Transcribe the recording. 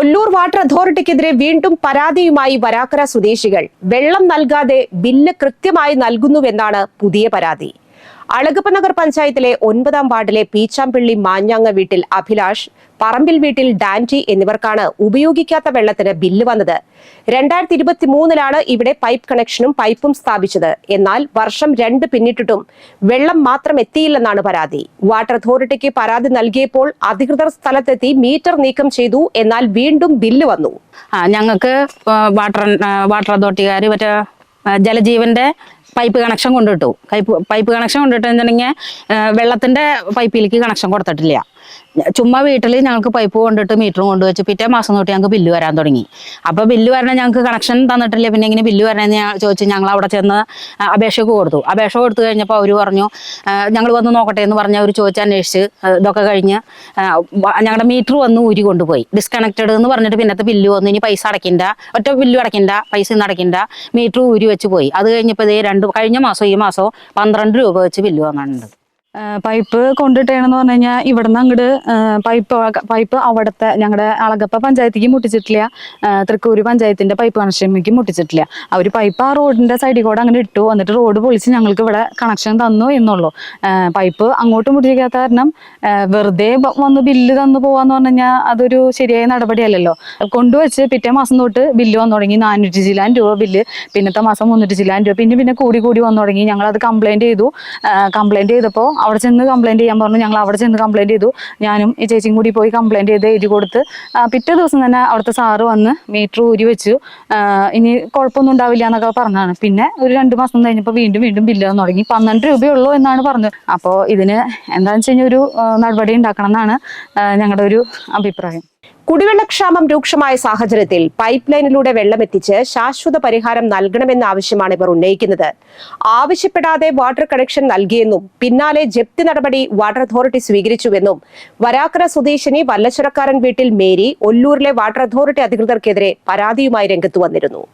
Ollur water അതോറിറ്റിക്കെതിരെ വീണ്ടും പരാതിയുമായി വരാക്കര സ്വദേശികൾ. വെള്ളം നൽകാതെ ബില്ല് കൃത്യമായി നൽകുന്നുവെന്നാണ് പുതിയ പരാതി. അളഗപ്പ നഗർ പഞ്ചായത്തിലെ ഒൻപതാം വാർഡിലെ പീച്ചാമ്പിള്ളി മാഞ്ഞാങ്ങ വീട്ടിൽ അഭിലാഷ് പറമ്പിൽ വീട്ടിൽ ഡാന്റി എന്നിവർക്കാണ് ഉപയോഗിക്കാത്ത വെള്ളത്തിന് ബില്ല് വന്നത്. രണ്ടായിരത്തി ഇരുപത്തി മൂന്നിലാണ് ഇവിടെ പൈപ്പ് കണക്ഷനും പൈപ്പും സ്ഥാപിച്ചത്. എന്നാൽ വർഷം രണ്ട് പിന്നിട്ടിട്ടും വെള്ളം മാത്രം എത്തിയില്ലെന്നാണ് പരാതി. വാട്ടർ അതോറിറ്റിക്ക് പരാതി നൽകിയപ്പോൾ അധികൃതർ സ്ഥലത്തെത്തി മീറ്റർ നീക്കം ചെയ്തു എന്നാൽ വീണ്ടും ബില്ല് വന്നു. ഞങ്ങൾക്ക് വാട്ടർ വാട്ടർ അതോറിറ്റിക്കാർ മറ്റേ ജലജീവന്റെ പൈപ്പ് കണക്ഷൻ കൊണ്ടിട്ടു. പൈപ്പ് പൈപ്പ് കണക്ഷൻ കൊണ്ടിട്ടുണ്ടെങ്കിൽ വെള്ളത്തിന്റെ പൈപ്പിലേക്ക് കണക്ഷൻ കൊടുത്തിട്ടില്ല. ചുമ്മാ വീട്ടിൽ ഞങ്ങൾക്ക് പൈപ്പ് കൊണ്ടിട്ട് മീറ്റർ കൊണ്ടുവച്ച് പിറ്റേ മാസം തൊട്ട് ഞങ്ങൾക്ക് ബില്ല് വരാൻ തുടങ്ങി. അപ്പോൾ ബില്ല് വരണ ഞങ്ങൾക്ക് കണക്ഷൻ തന്നിട്ടില്ല. പിന്നെ ഇങ്ങനെ ബില്ല് വരണമെന്ന് ഞാൻ ചോദിച്ചു ഞങ്ങൾ അവിടെ ചെന്ന് അപേക്ഷയ്ക്ക് കൊടുത്തു. അപേക്ഷ കൊടുത്തു കഴിഞ്ഞപ്പോൾ അവർ പറഞ്ഞു ഞങ്ങൾ വന്ന് നോക്കട്ടെ എന്ന് പറഞ്ഞ് അവർ ചോദിച്ച് അന്വേഷിച്ച് ഇതൊക്കെ കഴിഞ്ഞ് ഞങ്ങളുടെ മീറ്റർ വന്ന് ഊരി കൊണ്ടുപോയി. ഡിസ്കണക്റ്റഡ് എന്ന് പറഞ്ഞിട്ട് പിന്നത്തെ ബില്ല് വന്നു. ഇനി പൈസ അടയ്ക്കണ്ട ഒറ്റ ബില്ല് അടയ്ക്കണ്ട പൈസ ഒന്നും അടയ്ക്കണ്ട. മീറ്റർ ഊരി വെച്ച് പോയി. അത് കഴിഞ്ഞപ്പോൾ ഇതേ കഴിഞ്ഞ മാസം ഈ മാസം പന്ത്രണ്ട് രൂപ വെച്ച് ബില്ല് വാങ്ങാനുണ്ട്. പൈപ്പ് കൊണ്ടിട്ടേണെന്ന് പറഞ്ഞു കഴിഞ്ഞാൽ ഇവിടുന്ന് അങ്ങോട്ട് പൈപ്പ് പൈപ്പ് അവിടുത്തെ ഞങ്ങളുടെ അളകപ്പ പഞ്ചായത്തേക്ക് മുട്ടിച്ചിട്ടില്ല. തൃക്കൂര് പഞ്ചായത്തിന്റെ പൈപ്പ് കണക്ഷനിലേക്ക് മുട്ടിച്ചിട്ടില്ല. അവർ പൈപ്പ് ആ റോഡിന്റെ സൈഡിൽ കൂടെ അങ്ങനെ ഇട്ടു. എന്നിട്ട് റോഡ് പൊളിച്ച് ഞങ്ങൾക്ക് ഇവിടെ കണക്ഷൻ തന്നു എന്നുള്ളൂ. പൈപ്പ് അങ്ങോട്ട് മുട്ടിക്കാത്ത കാരണം വെറുതെ വന്ന് ബില്ല് തന്നു പോവാന്ന് പറഞ്ഞു കഴിഞ്ഞാൽ അതൊരു ശരിയായ നടപടിയല്ലല്ലോ. കൊണ്ടുവച്ച് പിറ്റേ മാസം തൊട്ട് ബില്ല് വന്നു തുടങ്ങി. നാനൂറ്റി ചില്ലാൻ രൂപ ബില്ല്. പിന്നത്തെ മാസം മുന്നൂറ്റി ചില്ലാൻ രൂപ. പിന്നെ പിന്നെ കൂടി കൂടി വന്നു തുടങ്ങി. ഞങ്ങൾ അത് കംപ്ലൈന്റ് ചെയ്തു കംപ്ലൈന്റ് ചെയ്തപ്പോൾ അവിടെ ചെന്ന് കംപ്ലൈന്റ് ചെയ്യാൻ പറഞ്ഞു. ഞങ്ങൾ അവിടെ ചെന്ന് കംപ്ലൈന്റ് ചെയ്തു. ഞാനും ഈ ചേച്ചിയും കൂടി പോയി കംപ്ലൈന്റ് ചെയ്ത് എഴുതി കൊടുത്ത്. പിറ്റേ ദിവസം തന്നെ അവിടുത്തെ സാറ് വന്ന് മീറ്റർ ഊരി വെച്ചു. ഇനി കുഴപ്പമൊന്നും ഉണ്ടാവില്ല എന്നൊക്കെ പറഞ്ഞാണ് പിന്നെ ഒരു രണ്ട് മാസം കഴിഞ്ഞപ്പോൾ വീണ്ടും വീണ്ടും ബില്ല് വന്നു തുടങ്ങി. പന്ത്രണ്ട് രൂപയുള്ളൂ എന്നാണ് പറഞ്ഞത്. അപ്പോൾ ഇതിന് എന്താണെന്ന് വെച്ച് കഴിഞ്ഞാൽ ഒരു നടപടി ഉണ്ടാക്കണം എന്നാണ് ഞങ്ങളുടെ ഒരു അഭിപ്രായം. കുടിവെള്ളക്ഷാമം രൂക്ഷമായ സാഹചര്യത്തിൽ പൈപ്പ് ലൈനിലൂടെ വെള്ളമെത്തിച്ച് ശാശ്വത പരിഹാരം നൽകണമെന്ന ആവശ്യമാണ് ഇവർ ഉന്നയിക്കുന്നത്. ആവശ്യപ്പെടാതെ വാട്ടർ കണക്ഷൻ നൽകിയെന്നും പിന്നാലെ ജപ്തി നടപടി വാട്ടർ അതോറിറ്റി സ്വീകരിച്ചുവെന്നും വരാക്കര സ്വദേശിനി വല്ലച്ചുരക്കാരൻ വീട്ടിൽ മേരി ഒല്ലൂരിലെ വാട്ടർ അതോറിറ്റി അധികൃതർക്കെതിരെ പരാതിയുമായി രംഗത്തു വന്നിരുന്നു.